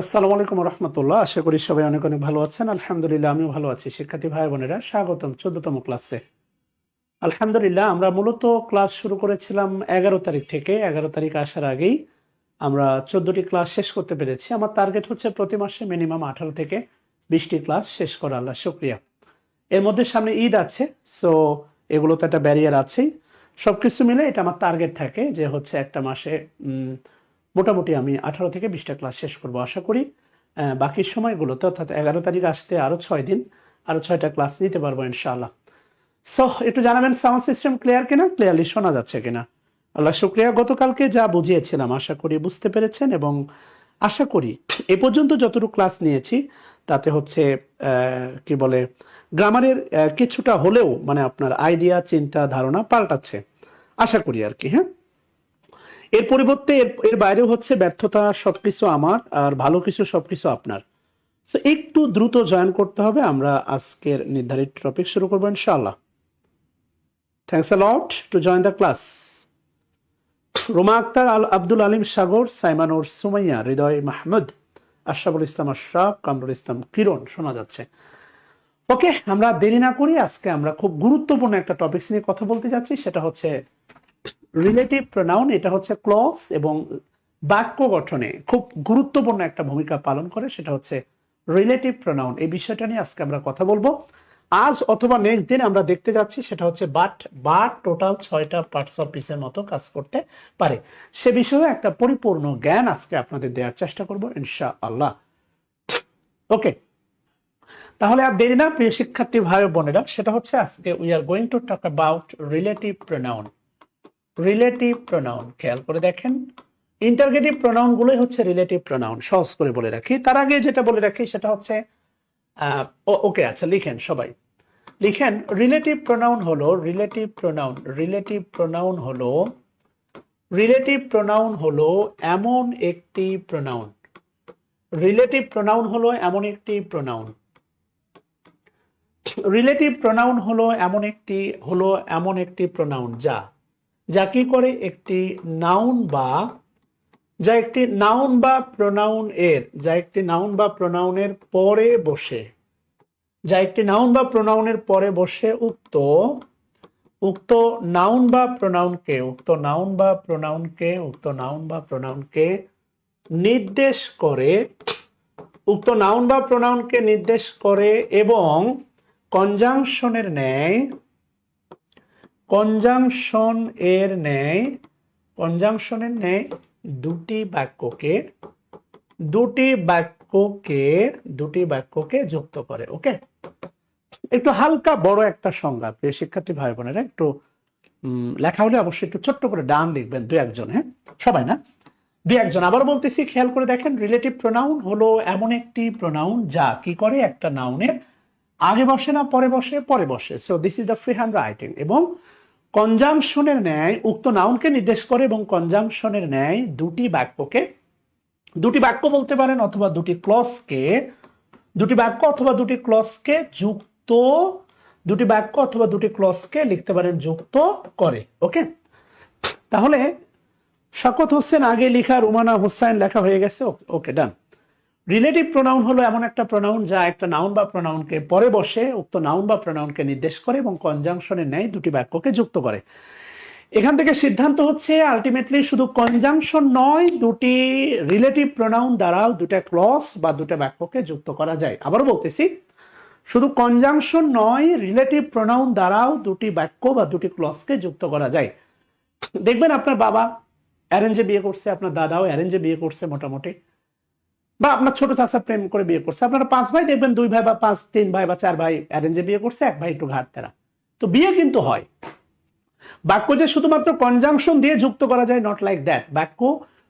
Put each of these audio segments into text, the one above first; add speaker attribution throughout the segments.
Speaker 1: আসসালামু আলাইকুম রহমতুল্লাহ আশা করি সবাই অনেক অনেক ভালো আছেন। আলহামদুলিল্লাহ, আমিও ভালো আছি। শিক্ষার্থী ভাই বোনেরা, স্বাগতম চোদ্দতম ক্লাসে। আলহামদুলিল্লাহ, আমরা মূলত ক্লাস শুরু করেছিলাম এগারো তারিখ থেকে। এগারো তারিখ আসার আগেই আমরা চোদ্দটি ক্লাস শেষ করতে পেরেছি। আমার টার্গেট হচ্ছে প্রতি মাসে মিনিমাম আঠারো থেকে বিশটি ক্লাস শেষ করা। আল্লাহ শুক্রিয়া। এর মধ্যে সামনে ঈদ আছে সো এগুলো তো একটা ব্যারিয়ার আছেই। সবকিছু মিলে এটা আমার টার্গেট থাকে যে হচ্ছে একটা মাসে মোটামুটি আমি আঠারো থেকে বিশটা ক্লাস শেষ করব, আশা করি। বাকি সময়গুলোতে, অর্থাৎ এগারো তারিখ আসতে আরও ছয় দিন, আরও ছয়টা ক্লাস নিতে পারব ইনশাআল্লাহ। সো একটু জানাবেন সাউন্ড সিস্টেম ক্লিয়ার কিনা? ক্লিয়ারলি শোনা যাচ্ছে কিনা? আল্লাহ শুক্রিয়া, গতকালকে যা বুঝিয়েছিলাম, আশা করি বুঝতে পেরেছেন এবং আশা করি এ পর্যন্ত যতটুকু ক্লাস নিয়েছি, তাতে হচ্ছে কি বলে, গ্রামারের কিছুটা হলেও মানে আপনার আইডিয়া, চিন্তা, ধারণা পাল্টাচ্ছে। আশা করি আর কি হ্যাঁ? এর পরিবর্তে এর বাইরেও হচ্ছে ব্যর্থতা সবকিছু আমার আর ভালো কিছু সবকিছু আপনার। একটু দ্রুত জয়েন করতে হবে, আমরা আজকের নির্ধারিত টপিক শুরু করব ইনশাআল্লাহ। Thanks lot to join the class Roma Akter Al Abdul Alim Sagar Saimanur Sumaiya, Hridoy Mahmud, Ashraful Islam Ashraf, Kamrul Islam Kiron, শোনা যাচ্ছে। ওকে আমরা দেরি না করি আজকে আমরা খুব গুরুত্বপূর্ণ একটা টপিক নিয়ে কথা বলতে যাচ্ছি, সেটা হচ্ছে রিলেটিভ প্রোনাউন এটা হচ্ছে ক্লজ এবং বাক্য গঠনে খুব গুরুত্বপূর্ণ একটা ভূমিকা পালন করে, সেটা হচ্ছে রিলেটিভ প্রোনাউন এই বিষয়টা নিয়ে আজকে আমরা কথা বলব। আজ অথবা নেক্সট দিন আমরা দেখতে যাচ্ছি, সেটা হচ্ছে বাট বাট টোটাল ছয়টা পার্টস অফ পিসের মতো কাজ করতে পারে। সে বিষয়ে একটা পরিপূর্ণ জ্ঞান আজকে আপনাদের দেওয়ার চেষ্টা করব ইনশা আল্লাহ ওকে তাহলে আর দেরি না, প্রিয় শিক্ষার্থী ভাই বোনেরা, সেটা হচ্ছে আজকে we are going to talk about relative pronoun relative pronoun খেয়াল করে দেখেন। ইন্টারগেটিভ প্রোনাউন গুলোই হচ্ছে রিলেটিভ প্রোনাউন সহজ করে বলে রাখি। তার আগে যেটা বলে রাখি সেটা হচ্ছে ওকে আচ্ছা লিখেন সবাই। লিখেন রিলেটিভ প্রোনাউন হলো রিলেটিভ প্রোনাউন রিলেটিভ প্রোনাউন হলো রিলেটিভ প্রোনাউন হলো এমন একটি প্রোনাউন রিলেটিভ প্রোনাউন হলো এমন একটি প্রোনাউন রিলেটিভ প্রোনাউন হলো এমন একটি, হলো এমন একটি প্রোনাউন যা যা কি করে? একটি নাউন বা, যা একটি নাউন বা প্রোনাউন এর, যা একটি নাউন বা প্রোনাউনের পরে বসে। যা একটি নাউন বা প্রোনাউনের পরে বসে উক্ত উক্ত নাউন বা প্রোনাউনকে উক্ত নাউন বা প্রোনাউনকে উক্ত নাউন বা প্রোনাউনকে নির্দেশ করে, উক্ত নাউন বা প্রোনাউনকে নির্দেশ করে এবং কনজাংশনের ন্যায় কনজাংশন এর ন্যায় কনজাংশনের ন্যায় দুটি বাক্যকে দুটি বাক্যকে দুটি বাক্যকে যুক্ত করে, ওকে? একটু হালকা বড় একটা সংজ্ঞা প্রিয় শিক্ষার্থী ভাই বোনেরা, একটু লেখা হলে অবশ্যই একটু ছোট্ট করে ডান লিখবেন দু একজন হ্যাঁ? সবাই না? দু একজন, আবার বলতেছি, খেয়াল করে দেখেন রিলেটিভ প্রোনাউন হলো এমন একটি প্রোনাউন যা কি করে? একটা নাউনের আগে বসে না, পরে বসে পরে বসে। So this is the free handwriting এবং কনজাংশনের ন্যায় উক্ত নাউনকে নির্দেশ করে এবং কনজাংশনের ন্যায় দুটি বাক্যকে, দুটি বাক্য বলতে পারেন অথবা দুটি ক্লসকে দুটি বাক্য অথবা দুটি ক্লসকে যুক্ত, দুটি বাক্য অথবা দুটি ক্লসকে লিখতে পারেন যুক্ত করে ওকে তাহলে শকত হোসেন আগে লেখা রুমানা হোসাইন লেখা হয়ে গেছে ওকে ডান রিলেটিভ প্রোনাউন হলো এমন একটা প্রোনাউন যা একটা নাউন বা প্রোনাউনকে পরে বসে, উক্ত নাউন বা প্রোনাউনকে নির্দেশ করে এবং কনজাংশনের ন্যায় দুটি বাক্যকে যুক্ত করে। এখান থেকে সিদ্ধান্ত হচ্ছে আলটিমেটলি শুধু কনজাংশন নয়, দুটি রিলেটিভ প্রোনাউন দ্বারাও দুটা ক্লস বা দুটা বাক্যকে যুক্ত করা যায়। আবারও বলতেছি, শুধু কনজাংশন নয় রিলেটিভ প্রোনাউন দ্বারাও দুটি বাক্য বা দুটি ক্লসকে যুক্ত করা যায়। দেখবেন আপনার বাবা অ্যারেঞ্জে বিয়ে করছে, আপনার দাদাও অ্যারেঞ্জে বিয়ে করছে মোটামুটি। বা আপনার ছোট চাচা প্রেম করে বিয়ে করছে। আপনারা পাঁচ ভাই দেখবেন, দুই ভাই বা পাঁচ, তিন ভাই বা চার ভাই অ্যারেঞ্জে বিয়ে করছে, এক ভাই একটু ঘাট তেরা তো বিয়ে কিন্তু হয়। বাক্য যে শুধুমাত্র কনজাংশন দিয়ে যুক্ত করা যায় নট লাইক দ্যাট বাক্য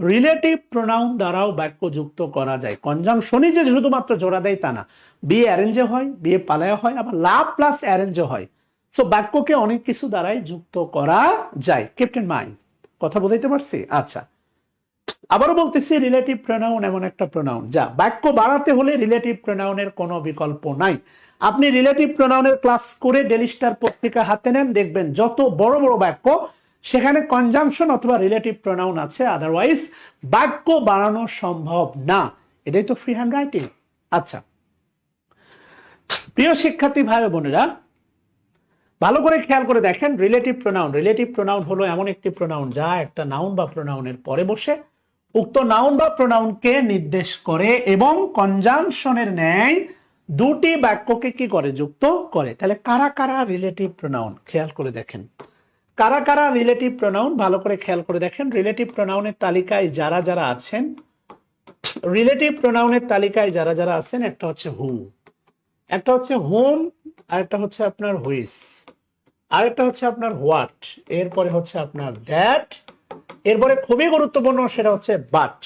Speaker 1: রিলেটিভ প্রোনাউন দ্বারাও বাক্য যুক্ত করা যায়। কনজাংশনই যে শুধুমাত্র জোড়া দেয় তা না। বিয়ে অ্যারেঞ্জে হয়, বিয়ে পালায় হয়, আবার লাভ প্লাস অ্যারেঞ্জে হয়। সো বাক্যকে অনেক কিছু দ্বারাই যুক্ত করা যায়। ক্যাপ্টেন মাইন্ড কথা বুঝাইতে পারছি? আচ্ছা। আবারও বলতেছি রিলেটিভ প্রোনাউন এমন একটা প্রোনাউন যা বাক্য বাড়াতে হলে রিলেটিভ প্রোনাউনের কোনো বিকল্প নাই। আপনি রিলেটিভ প্রোনাউনের ক্লাস করে ডেলি স্টার পত্রিকা হাতে নেন, দেখবেন যত বড় বড় বাক্য, সেখানে কনজাংশন অথবা রিলেটিভ প্রোনাউন আছে আদারওয়াইজ বাক্য বাড়ানো সম্ভব না। এটাই তো ফ্রি হ্যান্ড রাইটিং আচ্ছা প্রিয় শিক্ষার্থী ভাই বোনেরা, ভালো করে খেয়াল করে দেখেন রিলেটিভ প্রোনাউন রিলেটিভ প্রোনাউন হলো এমন একটি প্রোনাউন যা একটা নাউন বা প্রোনাউনের পরে বসে। উক্ত নাউন বা প্রোনাউনকে নির্দেশ করে এবং কনজাংশনের ন্যায় দুটি বাক্যকে কি করে? যুক্ত করে। তাহলে কারা কারা রিলেটিভ প্রোনাউন খেয়াল করে দেখেন। কারা কারা রিলেটিভ প্রোনাউন ভালো করে খেয়াল করে দেখেন। রিলেটিভ প্রোনাউনের তালিকায় যারা যারা আছেন রিলেটিভ প্রোনাউনের তালিকায় যারা যারা আছেন, একটা হচ্ছে হু একটা হচ্ছে হোম আর একটা হচ্ছে আপনার হুইস আরেকটা হচ্ছে আপনার হোয়াট এরপরে হচ্ছে আপনার দ্যাট এরপরে খুবই গুরুত্বপূর্ণ সেটা হচ্ছে বাট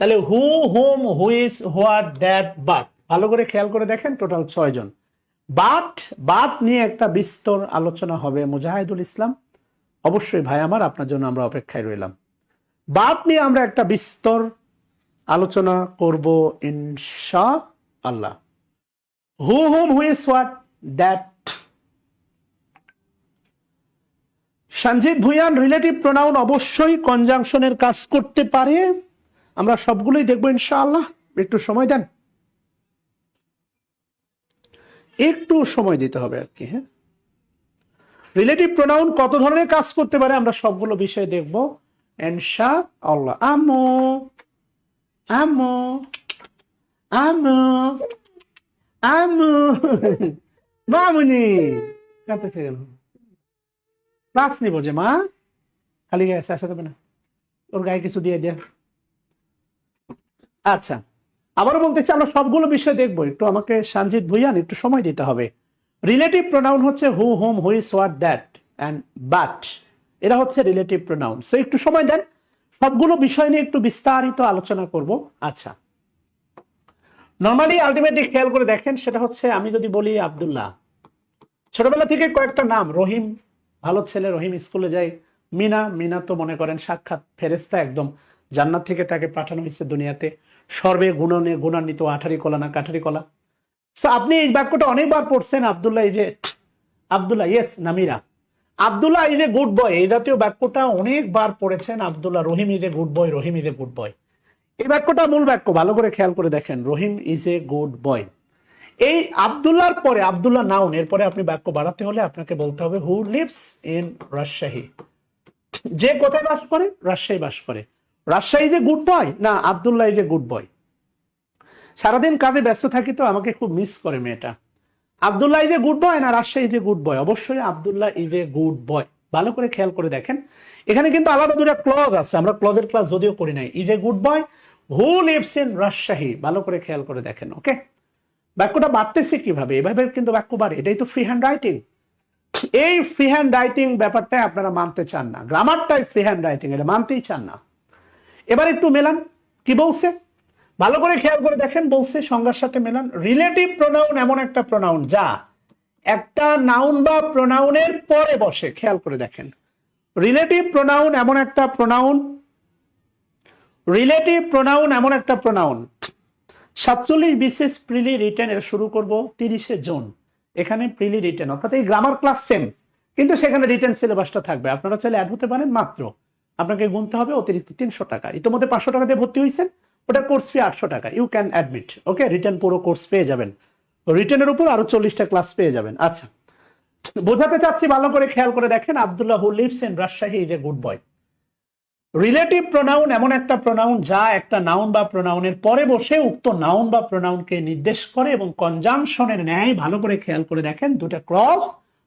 Speaker 1: তাহলে who whom whose what that but ভালো করে খেয়াল করে দেখেন টোটাল ছয় জন। বাট বাট নিয়ে একটা বিস্তর আলোচনা হবে মুজাহিদুল ইসলাম। অবশ্যই ভাই আমার, আপনার জন্য আমরা অপেক্ষায় রইলাম। বাট নিয়ে আমরা একটা বিস্তর আলোচনা করব ইনশা আল্লাহ who whom whose what that Sanjit Bhuyan relative pronoun অবশ্যই কনজাংশনের কাজ করতে পারে। আমরা সবগুলোই দেখব ইনশাআল্লাহ। একটু সময় দেন। একটু সময় দিতে হবে আর কি হ্যাঁ। রিলেটিভ প্রোনাউন কত ধরনের কাজ করতে পারে আমরা সবগুলো বিষয় দেখব। ইনশা আল্লাহ আমো আমো আমো আমো মামুনি, কাঁদতেছে গেল ক্লাস নিব যে, মা, খালি গায়ে আসা যাবে না। ওর গায়ে কিছু দিয়ে দেন আচ্ছা আবারও বলতেছি আমরা সবগুলো বিষয় দেখব। একটু আমাকে সঞ্জিত ভুইয়ান, একটু সময় দিতে হবে। রিলেটিভ প্রোনাউন হচ্ছে who whom whose what that and but এরা হচ্ছে রিলেটিভ প্রোনাউন সো একটু সময় দেন। সবগুলো বিষয় নিয়ে একটু বিস্তারিত আলোচনা করব। আচ্ছা। নর্মালি আলটিমেটলি খেয়াল করে দেখেন, সেটা হচ্ছে, আমি যদি বলি আব্দুল্লাহ। ছোটবেলা থেকে কয়েকটা নাম, রহিম ভালো ছেলে রহিম স্কুলে যায়। মিনা মিনা তো মনে করেন সাক্ষাৎ ফেরেস্তা একদম। জান্নাত থেকে তাকে পাঠানো হয়েছে দুনিয়াতে। সর্বে গুণনে গুণান্বিত আঠারি কলা না কাঠারি কলা। সো আপনি এই বাক্যটা অনেকবার পড়ছেন, আবদুল্লাহ যে, Abdullah yes Namira. Abdullah is good boy এই জাতীয় বাক্যটা অনেকবার পড়েছেন, Abdullah, Rahim is good boy Rahim is good boy এই বাক্যটা মূল বাক্য, ভালো করে খেয়াল করে দেখেন, রহিম ইজ এ গুড বয় এই আবদুল্লাহর পরে, আবদুল্লাহ নাউন এরপরে আপনি বাক্য বাড়াতে হলে আপনাকে বলতে হবে হু লিভস ইন রাজশাহী যে কোথায় বাস করে? রাজশাহী বাস করে। রাজশাহী যে গুড বয় না আবদুল্লাহ এ গুড বয় সারাদিন কাজে ব্যস্ত থাকি তো আমাকে খুব মিস করে মেয়েটা। আবদুল্লাহ ইজ গুড বয় না রাজশাহী এ গুড বয় অবশ্যই Abdullah is a good boy ভালো করে খেয়াল করে দেখেন। এখানে কিন্তু আলাদা দুটা ক্লজ আছে, আমরা ক্লজের ক্লাস যদিও করি নাই। Is a good boy who lives in Rajshahi ভালো করে খেয়াল করে দেখেন ওকে বাক্যটা বাড়তেছে কীভাবে? এভাবে কিন্তু বাক্য বাড়ে। এটাই তো ফ্রি হ্যান্ড রাইটিং এই ফ্রি হ্যান্ড রাইটিং ব্যাপারটাই আপনারা মানতে চান না। গ্রামারটাই ফ্রি হ্যান্ড রাইটিং এটা মানতেই চান না। এবার একটু মেলান। কি বলছে? ভালো করে খেয়াল করে দেখেন, বলছে, সংজ্ঞার সাথে মেলান। রিলেটিভ প্রোনাউন এমন একটা প্রোনাউন যা একটা নাউন বা প্রোনাউনের পরে বসে। খেয়াল করে দেখেন। রিলেটিভ প্রোনাউন এমন একটা প্রোনাউন রিলেটিভ প্রোনাউন এমন একটা প্রোনাউন সাতচল্লিশ বিশেষ প্রিলি রিটেন এর শুরু করব তিরিশে জুন। এখানে প্রিলি রিটেন, অর্থাৎ এই গ্রামার ক্লাস সেম, কিন্তু সেখানে রিটেন সিলেবাসটা থাকবে। আপনারা চাইলে অ্যাড হতে পারেন, মাত্র আপনাকে গুনতে হবে অতিরিক্ত তিনশো টাকা। ইতিমধ্যে পাঁচশো টাকা দিয়ে ভর্তি হয়েছেন ওটা কোর্স ফি আটশো টাকা। You can admit okay written পুরো কোর্স পেয়ে যাবেন। রিটেনের উপর আরও চল্লিশটা ক্লাস পেয়ে যাবেন। আচ্ছা বোঝাতে চাচ্ছি, ভালো করে খেয়াল করে দেখেন, Abdullah lives in Rajshahi is a good boy relative pronoun এমন একটা প্রোনাউন যা একটা নাউন বা প্রোনাউনের পরে বসে উক্ত নাউন বা প্রোনাউনকে নির্দেশ করে এবং কনজাংশনের ন্যায় ভালো করে খেয়াল করে দেখেন দুটা ক্রস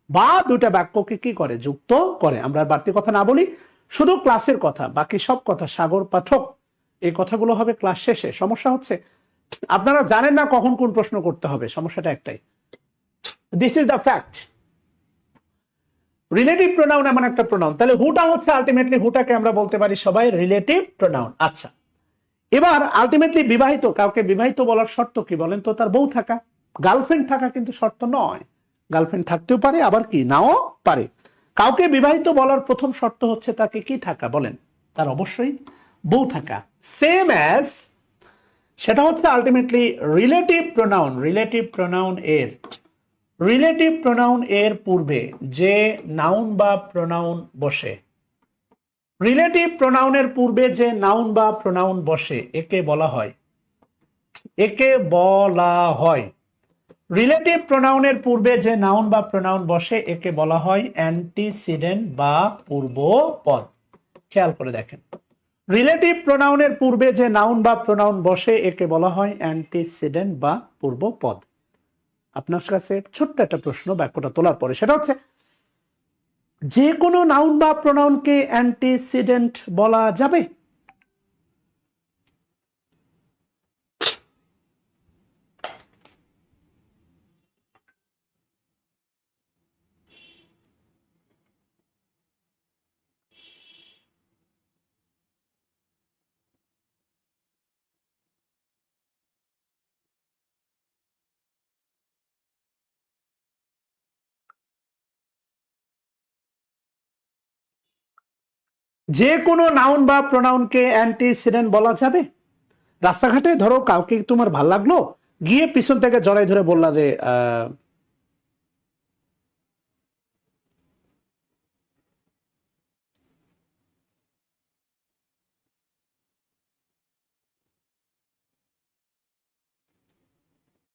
Speaker 1: বা দুটা বাক্যকে কি করে? যুক্ত করে। আমরা বাড়তি কথা না বলি, শুধু ক্লাসের কথা, বাকি সব কথা সাগর পাঠক। এই কথাগুলো হবে ক্লাস শেষে। সমস্যা হচ্ছে, আপনারা জানেন না কখন কোন প্রশ্ন করতে হবে, সমস্যাটা একটাই। This is the fact relative pronoun এমন একটা প্রোনাউন তাহলে হুটা হচ্ছে আলটিমেটলি হুটাকে আমরা বলতে পারি সবাই রিলেটিভ প্রোনাউন আচ্ছা এবার আলটিমেটলি বিবাহিত, কাউকে বিবাহিত বলার শর্ত কি বলেন তো? তার বউ থাকা। গার্লফ্রেন্ড থাকা কিন্তু শর্ত নয়। গার্লফ্রেন্ড থাকতেও পারে, আবার কি? নাও পারে। কাউকে বিবাহিত বলার প্রথম শর্ত হচ্ছে তাকে কি থাকা বলেন? তার অবশ্যই বউ থাকা। সেম অ্যাজ সেটা হচ্ছে ultimately relative pronoun relative pronoun এর রিলেটিভ প্রোনাউন এর পূর্বে যে নাউন বা প্রোনাউন বসে। রিলেটিভ প্রোনাউনের পূর্বে যে নাউন বা প্রোনাউন বসে, একে বলা হয়। একে বলা হয়। রিলেটিভ প্রোনাউনের পূর্বে যে নাউন বা প্রোনাউন বসে, একে বলা হয় অ্যান্টিসিডেন্ট বা পূর্ব পদ খেয়াল করে দেখেন। রিলেটিভ প্রোনাউনের পূর্বে যে নাউন বা প্রোনাউন বসে, একে বলা হয় অ্যান্টিসিডেন্ট বা পূর্ব পদ আপনার কাছে ছোট্ট একটা প্রশ্ন বাক্যটা তোলার পরে, সেটা হচ্ছে, যে কোনো নাউন বা প্রনাউনকে অ্যান্টিসিডেন্ট বলা যাবে? যে কোনো নাউন বা প্রোনাউনকে অ্যান্টিসিডেন্ট বলা যাবে? রাস্তাঘাটে ধরো কাউকে তোমার ভালো লাগল, গিয়ে পিছন থেকে জড়াই ধরে বললা যে